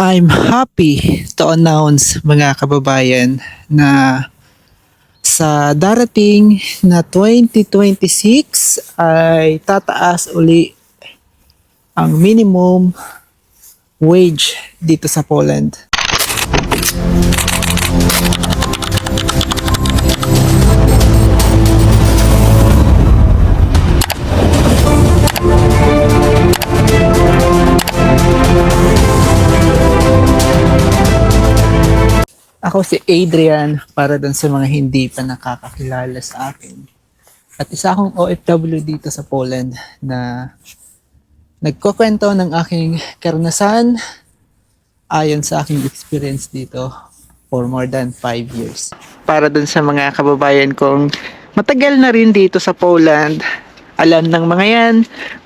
I'm happy to announce mga kababayan na sa darating na 2026 ay tataas uli ang minimum wage dito sa Poland. Ako si Adrian para dun sa mga hindi pa nakakakilala sa akin. At isa akong OFW dito sa Poland na nagkukwento ng aking karanasan ayon sa aking experience dito for more than 5 years. Para dun sa mga kababayan kong matagal na rin dito sa Poland, alam ng mga yan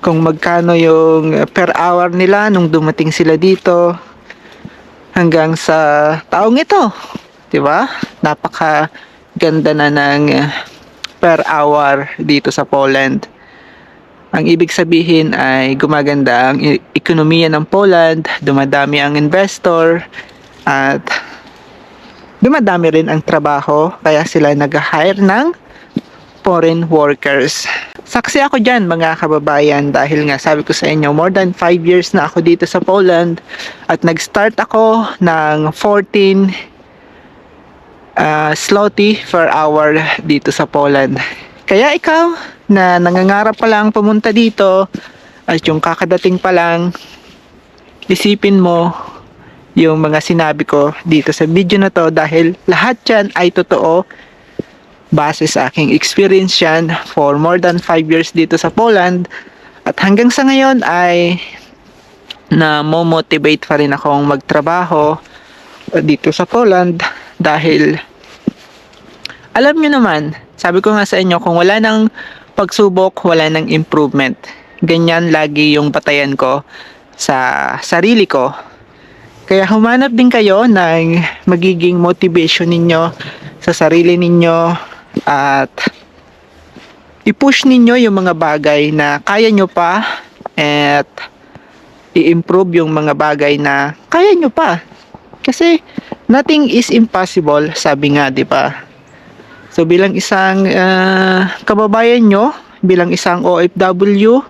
kung magkano yung per hour nila nung dumating sila dito, hanggang sa taong ito. 'Di ba? Napaka ganda na ng uh, per hour dito sa Poland. Ang ibig sabihin ay gumaganda ang e- ekonomiya ng Poland, dumadami ang investor, at dumadami rin ang trabaho, kaya sila nag-hire ng foreign workers. Saksi ako dyan mga kababayan dahil nga sabi ko sa inyo more than 5 years na ako dito sa Poland at nag-start ako ng 14 uh, zloty per hour dito sa Poland. Kaya ikaw na nangangarap pa lang pumunta dito at yung kakadating pa lang isipin mo yung mga sinabi ko dito sa video na to dahil lahat yan ay totoo base sa aking experience yan for more than 5 years dito sa Poland at hanggang sa ngayon ay na motivate pa rin akong magtrabaho dito sa Poland dahil alam nyo naman, sabi ko nga sa inyo, kung wala ng pagsubok, wala ng improvement. Ganyan lagi yung batayan ko sa sarili ko. Kaya humanap din kayo ng magiging motivation ninyo sa sarili ninyo at i-push ninyo yung mga bagay na kaya nyo pa at i-improve yung mga bagay na kaya nyo pa. Kasi nothing is impossible, sabi nga, 'di ba? So bilang isang uh, kababayan nyo, bilang isang OFW,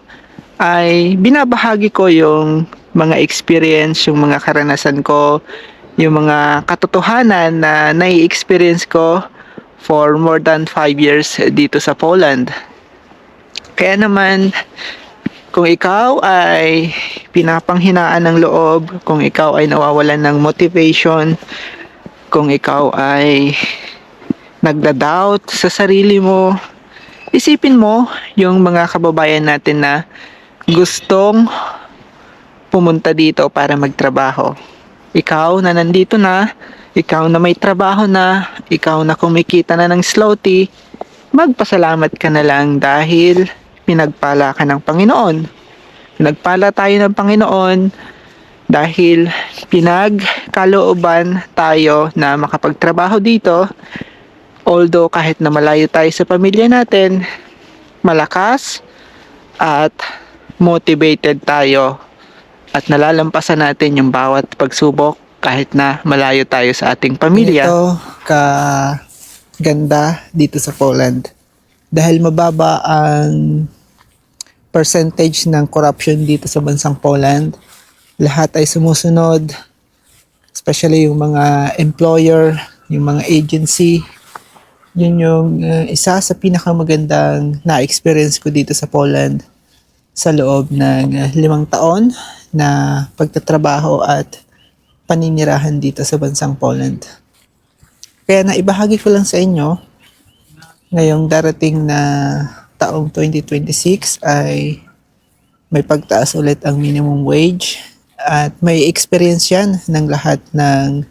ay binabahagi ko yung mga experience, yung mga karanasan ko, yung mga katotohanan na nai-experience ko for more than 5 years dito sa Poland. Kaya naman, kung ikaw ay pinapanghinaan ng loob, kung ikaw ay nawawalan ng motivation, kung ikaw ay nagda-doubt sa sarili mo, isipin mo yung mga kababayan natin na gustong pumunta dito para magtrabaho. Ikaw na nandito na, ikaw na may trabaho na, ikaw na kumikita na ng slowty, magpasalamat ka na lang dahil pinagpala ka ng Panginoon. Pinagpala tayo ng Panginoon dahil pinagkalooban tayo na makapagtrabaho dito. Although kahit na malayo tayo sa pamilya natin, malakas at motivated tayo at nalalampasan natin yung bawat pagsubok kahit na malayo tayo sa ating pamilya. Ito ka ganda dito sa Poland dahil mababa ang percentage ng corruption dito sa bansang Poland. Lahat ay sumusunod, especially yung mga employer, yung mga agency, yun yung uh, isa sa pinakamagandang na-experience ko dito sa Poland sa loob ng uh, limang taon na pagtatrabaho at paninirahan dito sa bansang Poland. Kaya naibahagi ko lang sa inyo ngayong darating na taong 2026 ay may pagtaas ulit ang minimum wage at may experience yan ng lahat ng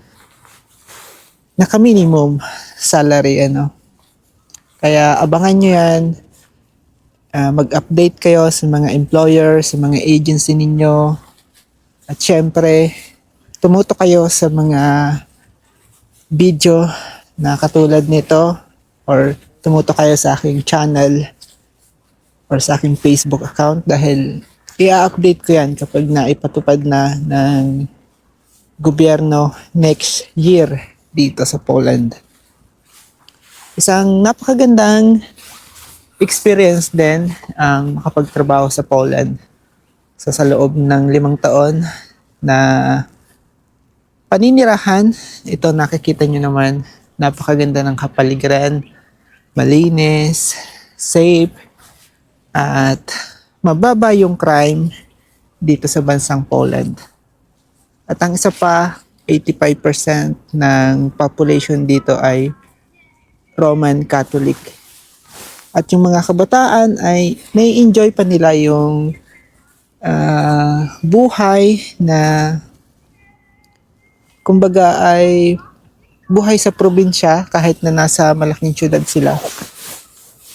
naka-minimum salary ano. Kaya abangan nyo yan. Uh, mag-update kayo sa mga employer, sa mga agency ninyo. At syempre, tumuto kayo sa mga video na katulad nito or tumuto kayo sa aking channel or sa aking Facebook account dahil i-update ko yan kapag naipatupad na ng gobyerno next year dito sa Poland. Isang napakagandang experience din ang makapagtrabaho sa Poland. So sa loob ng limang taon na paninirahan, ito nakikita nyo naman, napakaganda ng kapaligiran, malinis, safe, at mababa yung crime dito sa bansang Poland. At ang isa pa, 85% ng population dito ay Roman Catholic. At yung mga kabataan ay nai-enjoy pa nila yung ah, buhay na kumbaga ay buhay sa probinsya kahit na nasa malaking syudad sila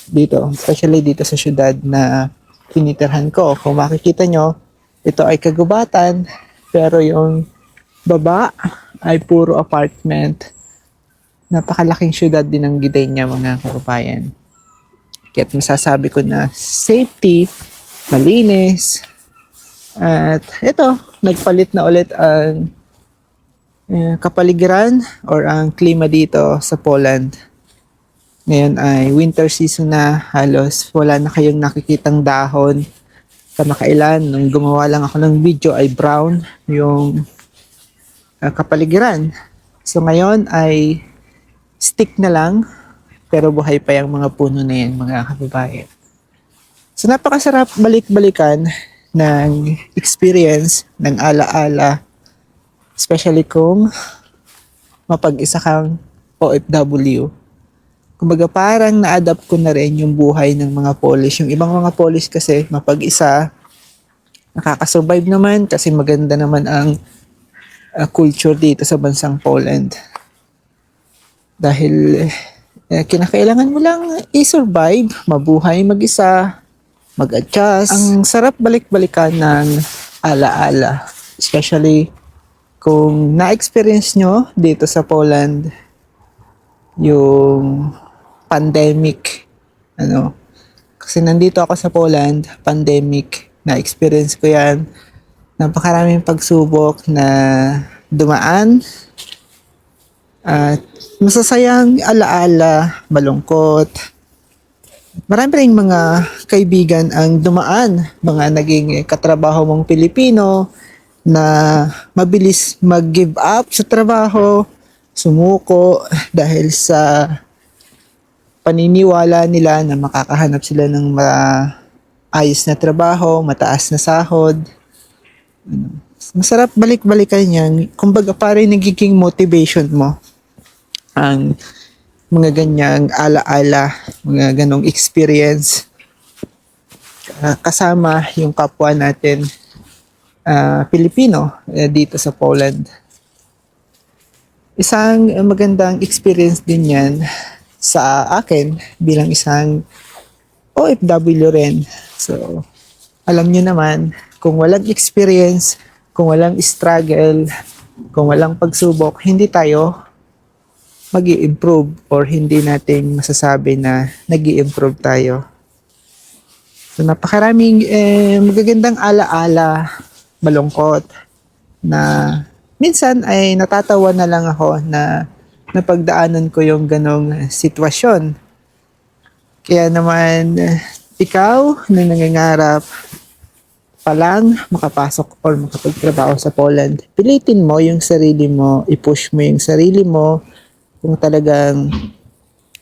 dito, especially dito sa syudad na tinitirhan ko. Kung makikita nyo, ito ay kagubatan, pero yung baba ay puro apartment. Napakalaking syudad din ng Gdynia mga kababayan. Kaya't masasabi ko na safety, malinis, at ito, nagpalit na ulit ang eh, kapaligiran or ang klima dito sa Poland. Ngayon ay winter season na, halos wala na kayong nakikitang dahon. Kamakailan, nung gumawa lang ako ng video ay brown yung ah, kapaligiran. So ngayon ay stick na lang, pero buhay pa yung mga puno na yan, mga kababayan. So napakasarap balik-balikan ng experience, ng ala-ala, especially kung mapag-isa kang OFW. Kumbaga parang na-adapt ko na rin yung buhay ng mga Polish. Yung ibang mga Polish kasi mapag-isa, nakakasurvive naman kasi maganda naman ang uh, culture dito sa bansang Poland. Dahil eh, kinakailangan mo lang i-survive, mabuhay mag-isa, mag-adjust. Ang sarap balik-balikan ng ala-ala. Especially kung na-experience nyo dito sa Poland yung pandemic. Ano? Kasi nandito ako sa Poland, pandemic, na-experience ko yan. Napakaraming pagsubok na dumaan. At masasayang alaala, malungkot. Marami rin mga kaibigan ang dumaan, mga naging katrabaho mong Pilipino na mabilis mag-give up sa trabaho, sumuko dahil sa paniniwala nila na makakahanap sila ng maayos na trabaho, mataas na sahod. Ano, Masarap balik-balikan yan. Kumbaga parang nagiging motivation mo ang mga ganyang ala-ala, mga ganong experience ah, kasama yung kapwa natin ah, Pilipino eh, dito sa Poland. Isang magandang experience din yan sa akin bilang isang OFW rin. So, alam nyo naman, kung walang experience, kung walang struggle, kung walang pagsubok, hindi tayo mag improve or hindi natin masasabi na nag improve tayo. So, napakaraming eh, magagandang ala-ala, malungkot, na minsan ay natatawa na lang ako na napagdaanan ko yung ganong sitwasyon. Kaya naman, ikaw na nangangarap pa lang makapasok or makapagtrabaho sa Poland, pilitin mo yung sarili mo, i-push mo yung sarili mo kung talagang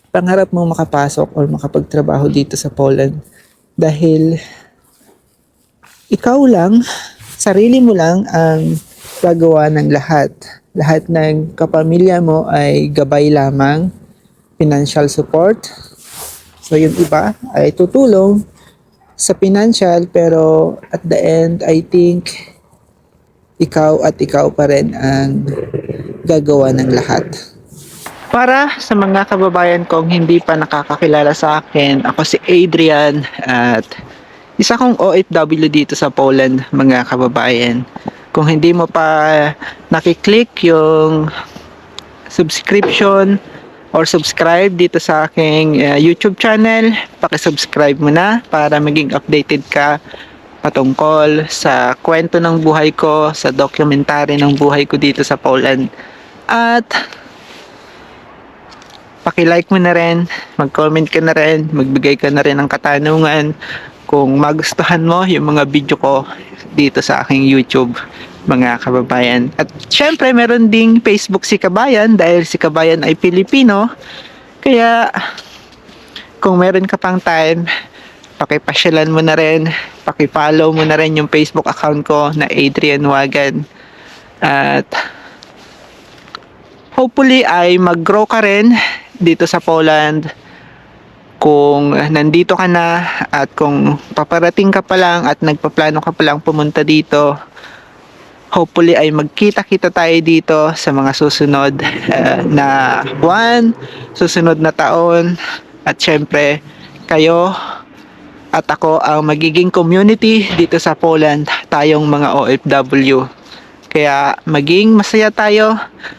pangarap mo makapasok or makapagtrabaho dito sa Poland. Dahil ikaw lang, sarili mo lang ang gagawa ng lahat. Lahat ng kapamilya mo ay gabay lamang, financial support. So yung iba ay tutulong sa financial pero at the end I think ikaw at ikaw pa rin ang gagawa ng lahat. Para sa mga kababayan kong hindi pa nakakakilala sa akin, ako si Adrian at isa kong OFW dito sa Poland, mga kababayan. Kung hindi mo pa nakiklik yung subscription or subscribe dito sa aking uh, YouTube channel, paki-subscribe mo na para maging updated ka patungkol sa kwento ng buhay ko, sa documentary ng buhay ko dito sa Poland. At paki-like mo na rin, mag-comment ka na rin, magbigay ka na rin ng katanungan kung magustuhan mo yung mga video ko dito sa aking YouTube mga kababayan. At syempre meron ding Facebook si Kabayan dahil si Kabayan ay Pilipino. Kaya kung meron ka pang time, pakipasyalan mo na rin, pakifollow mo na rin yung Facebook account ko na Adrian Wagan. At hopefully ay mag-grow ka rin dito sa Poland kung nandito ka na at kung paparating ka pa lang at nagpaplano ka pa lang pumunta dito hopefully ay magkita-kita tayo dito sa mga susunod eh, na buwan, susunod na taon at syempre kayo at ako ang magiging community dito sa Poland, tayong mga OFW. Kaya maging masaya tayo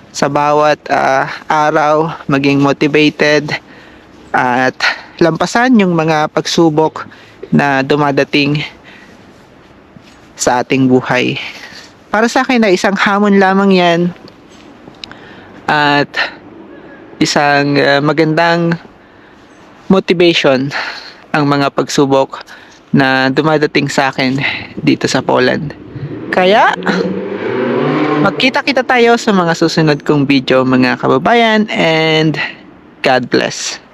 sa bawat ah, araw, maging motivated at lampasan yung mga pagsubok na dumadating sa ating buhay. Para sa akin ay isang hamon lamang yan at isang ah, magandang motivation ang mga pagsubok na dumadating sa akin dito sa Poland. Kaya, magkita-kita tayo sa mga susunod kong video mga kababayan and God bless.